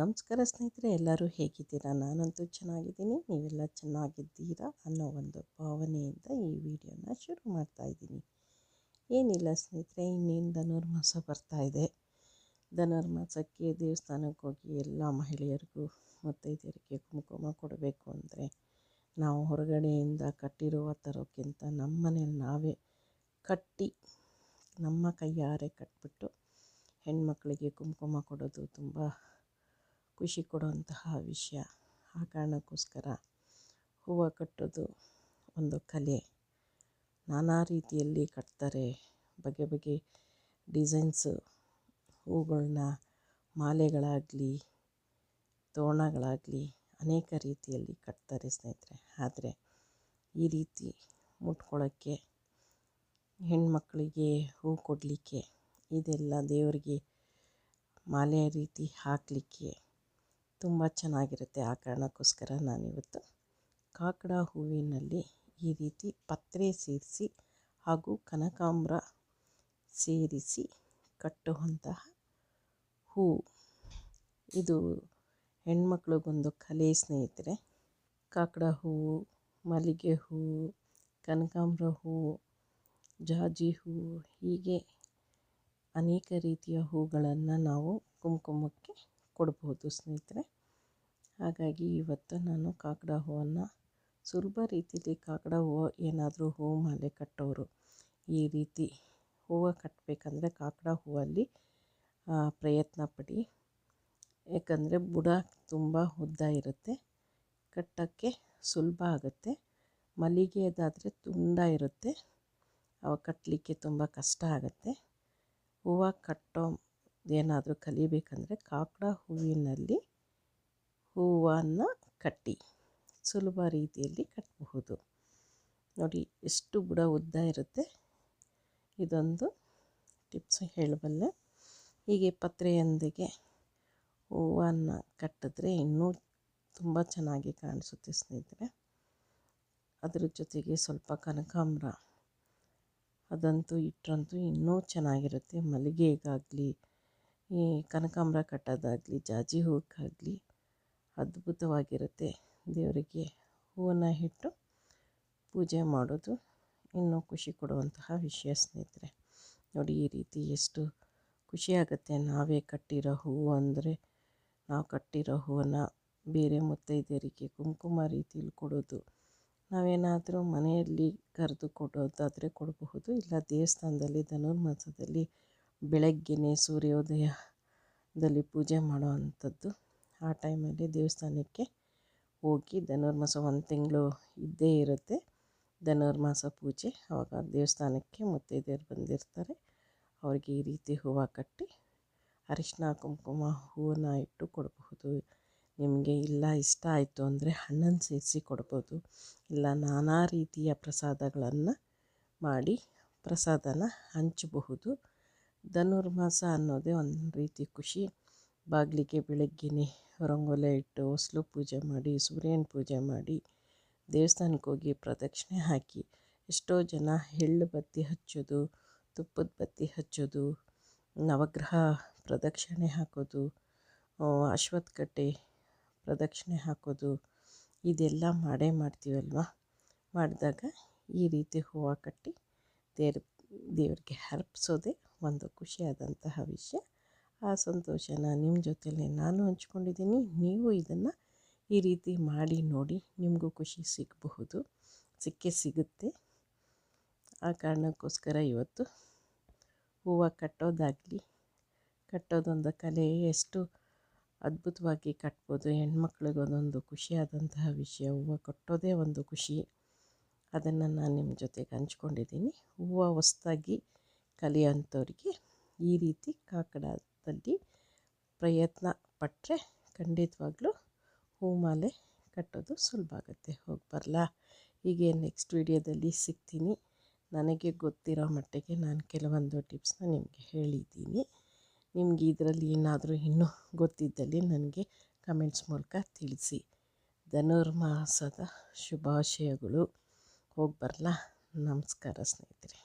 ನಮಸ್ಕಾರ ಸ್ನೇಹಿತರೆ, ಎಲ್ಲರೂ ಹೇಗಿದ್ದೀರಾ? ನಾನಂತೂ ಚೆನ್ನಾಗಿದ್ದೀನಿ. ನೀವೆಲ್ಲ ಚೆನ್ನಾಗಿದ್ದೀರಾ? ಅನ್ನೋ ಒಂದು ಭಾವನೆಯಿಂದ ಈ ವಿಡಿಯೋನ ಶುರು ಮಾಡ್ತಾ ಇದ್ದೀನಿ. ಏನಿಲ್ಲ ಸ್ನೇಹಿತರೆ, ಇನ್ನೇನು ಧನುರ್ಮಾಸ ಬರ್ತಾ ಇದೆ. ಧನುರ್ಮಾಸಕ್ಕೆ ದೇವಸ್ಥಾನಕ್ಕೆ ಹೋಗಿ ಎಲ್ಲ ಮಹಿಳೆಯರಿಗೂ ಮುತ್ತೈದೆಯರಿಗೆ ಕುಂಕುಮ ಕೊಡಬೇಕು ಅಂದರೆ ನಾವು ಹೊರಗಡೆಯಿಂದ ಕಟ್ಟಿರುವ ತರೋಕ್ಕಿಂತ ನಮ್ಮ ಮನೇಲಿ ನಾವೇ ಕಟ್ಟಿ, ನಮ್ಮ ಕೈಯಾರೆ ಕಟ್ಬಿಟ್ಟು ಹೆಣ್ಮಕ್ಳಿಗೆ ಕುಂಕುಮ ಕೊಡೋದು ತುಂಬ ಖುಷಿ ಕೊಡುವಂತಹ ವಿಷಯ. ಆ ಕಾರಣಕ್ಕೋಸ್ಕರ ಹೂವು ಕಟ್ಟೋದು ಒಂದು ಕಲೆ. ನಾನಾ ರೀತಿಯಲ್ಲಿ ಕಟ್ತಾರೆ. ಬಗೆ ಬಗೆ ಡಿಸೈನ್ಸು ಹೂಗಳನ್ನ ಮಾಲೆಗಳಾಗಲಿ, ತೋರಣಗಳಾಗಲಿ ಅನೇಕ ರೀತಿಯಲ್ಲಿ ಕಟ್ತಾರೆ ಸ್ನೇಹಿತರೆ. ಆದರೆ ಈ ರೀತಿ ಮುಟ್ಕೊಳ್ಳೋಕ್ಕೆ, ಹೆಣ್ಮಕ್ಳಿಗೆ ಹೂ ಕೊಡಲಿಕ್ಕೆ, ಇದೆಲ್ಲ ದೇವರಿಗೆ ಮಾಲೆ ರೀತಿ ಹಾಕಲಿಕ್ಕೆ ತುಂಬ ಚೆನ್ನಾಗಿರುತ್ತೆ ಆ ಕಾರಣಕ್ಕೋಸ್ಕರ ನಾನಿವತ್ತು ಕಾಕಡ ಹೂವಿನಲ್ಲಿ ಈ ರೀತಿ ಪತ್ರೆ ಸೇರಿಸಿ ಹಾಗೂ ಕನಕಾಂಬರ ಸೇರಿಸಿ ಕಟ್ಟುವಂತಹ ಹೂ. ಇದು ಹೆಣ್ಮಕ್ಳಿಗೊಂದು ಕಲೆ ಸ್ನೇಹಿತರೆ. ಕಾಕಡ ಹೂವು ಮಲ್ಲಿಗೆ ಹೂವು ಕನಕಾಂಬರ ಹೂವು ಜಾಜಿ ಹೂವು ಹೀಗೆ ಅನೇಕ ರೀತಿಯ ಹೂಗಳನ್ನು ನಾವು ಕುಂಕುಮಕ್ಕೆ ಕೊಡ್ಬೋದು ಸ್ನೇಹಿತರೆ. ಹಾಗಾಗಿ ಇವತ್ತು ನಾನು ಕಾಕಡ ಹೂವನ್ನು ಸುಲಭ ರೀತಿಯಲ್ಲಿ ಕಾಕಡ ಹೂವು ಏನಾದರೂ ಹೂವು ಮಾಲೆ ಕಟ್ಟೋರು ಈ ರೀತಿ ಹೂವು ಕಟ್ಟಬೇಕಂದ್ರೆ ಕಾಕಡ ಹೂವಲ್ಲಿ ಪ್ರಯತ್ನ ಪಡಿ. ಏಕೆಂದರೆ ಬುಡ ತುಂಬ ಉದ್ದ ಇರುತ್ತೆ, ಕಟ್ಟೋಕ್ಕೆ ಸುಲಭ ಆಗುತ್ತೆ. ಮಲ್ಲಿಗೆಯದಾದರೆ ತುಂಡ ಇರುತ್ತೆ, ಅವು ಕಟ್ಟಲಿಕ್ಕೆ ತುಂಬ ಕಷ್ಟ ಆಗುತ್ತೆ. ಹೂವು ಕಟ್ಟೋ ಏನಾದರೂ ಕಲಿಬೇಕಂದ್ರೆ ಕಾಕಡ ಹೂವಿನಲ್ಲಿ ಹೂವನ್ನು ಕಟ್ಟಿ ಸುಲಭ ರೀತಿಯಲ್ಲಿ ಕಟ್ಟಬಹುದು ನೋಡಿ, ಎಷ್ಟು ಬುಡ ಉದ್ದ ಇರುತ್ತೆ. ಇದೊಂದು ಟಿಪ್ಸ್ ಹೇಳಬಲ್ಲೆ. ಹೀಗೆ ಪತ್ರೆಯೊಂದಿಗೆ ಹೂವನ್ನು ಕಟ್ಟಿದ್ರೆ ಇನ್ನೂ ತುಂಬ ಚೆನ್ನಾಗಿ ಕಾಣಿಸುತ್ತೆ ಸ್ನೇಹಿತರೆ. ಅದರ ಜೊತೆಗೆ ಸ್ವಲ್ಪ ಕನಕಾಂಬ್ರ ಅದಂತೂ ಇಟ್ಟರಂತೂ ಇನ್ನೂ ಚೆನ್ನಾಗಿರುತ್ತೆ. ಮಲ್ಲಿಗೆಗಾಗಲಿ, ಈ ಕನಕಾಂಬ್ರ ಕಟ್ಟೋದಾಗಲಿ ಜಾಜಿ ಹೂವಕ್ಕಾಗಲಿ ಅದ್ಭುತವಾಗಿರುತ್ತೆ. ದೇವರಿಗೆ ಹೂವನ್ನು ಇಟ್ಟು ಪೂಜೆ ಮಾಡೋದು ಇನ್ನೂ ಖುಷಿ ಕೊಡುವಂತಹ ವಿಷಯ ಸ್ನೇಹಿತರೆ. ನೋಡಿ, ಈ ರೀತಿ ಎಷ್ಟು ಖುಷಿಯಾಗುತ್ತೆ ನಾವೇ ಕಟ್ಟಿರೋ ಹೂವು ಅಂದರೆ ನಾವು ಕಟ್ಟಿರೋ ಹೂವನ್ನು ಬೇರೆ ಮುತ್ತೈದೆಯರಿಗೆ ಕುಂಕುಮ ರೀತಿಯಲ್ಲಿ ಕೊಡೋದು. ನಾವೇನಾದರೂ ಮನೆಯಲ್ಲಿ ಕರೆದು ಕೊಡೋದಾದರೆ ಕೊಡಬಹುದು. ಇಲ್ಲ, ದೇವಸ್ಥಾನದಲ್ಲಿ, ಧನುರ್ಮಾಸದಲ್ಲಿ ಬೆಳಗ್ಗೆನೇ ಸೂರ್ಯೋದಯದಲ್ಲಿ ಪೂಜೆ ಮಾಡೋ ಅಂಥದ್ದು ಆ ಟೈಮಲ್ಲಿ ದೇವಸ್ಥಾನಕ್ಕೆ ಹೋಗಿ ಧನುರ್ಮಾಸ ಒಂದು ತಿಂಗಳು ಇದ್ದೇ ಇರುತ್ತೆ. ಧನುರ್ಮಾಸ ಪೂಜೆ, ಅವಾಗ ದೇವಸ್ಥಾನಕ್ಕೆ ಮುತ್ತೈದೆಯರು ಬಂದಿರ್ತಾರೆ. ಅವ್ರಿಗೆ ಈ ರೀತಿ ಹೂವು ಕಟ್ಟಿ ಅರಿಶಿನ, ಕುಂಕುಮ, ಹೂವನ್ನು ಇಟ್ಟು ಕೊಡಬಹುದು. ನಿಮಗೆ ಇಲ್ಲ, ಇಷ್ಟ ಆಯಿತು ಅಂದರೆ ಹಣ್ಣನ್ನು ಸೇರಿಸಿ ಕೊಡ್ಬೋದು. ಇಲ್ಲ, ನಾನಾ ರೀತಿಯ ಪ್ರಸಾದಗಳನ್ನು ಮಾಡಿ ಪ್ರಸಾದನ ಹಂಚಬಹುದು. ಧನುರ್ಮಾಸ ಅನ್ನೋದೇ ಒಂದು ರೀತಿ ಖುಷಿ. ಬಾಗಿಲಿಗೆ ಬೆಳಗ್ಗೆನೇ ರಂಗೋಲೆ ಇಟ್ಟು ಹೊಸ್ಲು ಪೂಜೆ ಮಾಡಿ, ಸೂರ್ಯನ ಪೂಜೆ ಮಾಡಿ ದೇವಸ್ಥಾನಕ್ಕೆ ಹೋಗಿ ಪ್ರದಕ್ಷಿಣೆ ಹಾಕಿ. ಎಷ್ಟೋ ಜನ ಎಳ್ಳು ಬತ್ತಿ ಹಚ್ಚೋದು, ತುಪ್ಪದ ಬತ್ತಿ ಹಚ್ಚೋದು, ನವಗ್ರಹ ಪ್ರದಕ್ಷಿಣೆ ಹಾಕೋದು ಅಶ್ವತ್ಥಕಟ್ಟೆ ಪ್ರದಕ್ಷಿಣೆ ಹಾಕೋದು, ಇದೆಲ್ಲ ಮಾಡೇ ಮಾಡ್ತೀವಲ್ವ? ಮಾಡಿದಾಗ ಈ ರೀತಿ ಹೂವು ಕಟ್ಟಿ ದೇವ್ರ, ದೇವರಿಗೆ ಅರ್ಪಿಸೋದೇ ಒಂದು ಖುಷಿಯಾದಂತಹ ವಿಷಯ. ಆ ಸಂತೋಷನ ನಿಮ್ಮ ಜೊತೆಯಲ್ಲಿ ನಾನು ಹಂಚ್ಕೊಂಡಿದ್ದೀನಿ. ನೀವು ಇದನ್ನು ಈ ರೀತಿ ಮಾಡಿ ನೋಡಿ ನಿಮಗೂ ಖುಷಿ ಸಿಗಬಹುದು. ಸಿಕ್ಕೇ ಸಿಗುತ್ತೆ. ಆ ಕಾರಣಕ್ಕೋಸ್ಕರ ಇವತ್ತು ಹೂವು ಕಟ್ಟೋದಾಗಲಿ, ಕಟ್ಟೋದೊಂದು ಕಲೆ, ಎಷ್ಟು ಅದ್ಭುತವಾಗಿ ಕಟ್ಬೋದು, ಹೆಣ್ಮಕ್ಳಿಗೆ ಒಂದೊಂದು ಖುಷಿಯಾದಂತಹ ವಿಷಯ, ಹೂವು ಕಟ್ಟೋದೇ ಒಂದು ಖುಷಿ. ಅದನ್ನು ನಾನು ನಿಮ್ಮ ಜೊತೆಗೆ ಹಂಚ್ಕೊಂಡಿದ್ದೀನಿ. ಹೂವು ಹೊಸ್ದಾಗಿ ಕಲಿಯೋಂಥವ್ರಿಗೆ ಈ ರೀತಿ ಕಾಕಡದಲ್ಲಿ ಪ್ರಯತ್ನ ಪಟ್ಟರೆ ಖಂಡಿತವಾಗ್ಲೂ ಹೂಮಾಲೆ ಕಟ್ಟೋದು ಸುಲಭ ಆಗುತ್ತೆ. ಹೋಗಿ ಬರಲಾ? ಹೀಗೆ ನೆಕ್ಸ್ಟ್ ವಿಡಿಯೋದಲ್ಲಿ ಸಿಗ್ತೀನಿ. ನನಗೆ ಗೊತ್ತಿರೋ ಮಟ್ಟಿಗೆ ನಾನು ಕೆಲವೊಂದು ಟಿಪ್ಸ್ನ ನಿಮಗೆ ಹೇಳಿದ್ದೀನಿ. ನಿಮಗೆ ಇದರಲ್ಲಿ ಏನಾದರೂ ಇನ್ನೂ ಗೊತ್ತಿದ್ದಲ್ಲಿ ನನಗೆ ಕಮೆಂಟ್ಸ್ ಮೂಲಕ ತಿಳಿಸಿ. ಧನುರ್ಮಾಸದ ಶುಭಾಶಯಗಳು. ಹೋಗಿ ಬರಲಾ? ನಮಸ್ಕಾರ ಸ್ನೇಹಿತರೆ.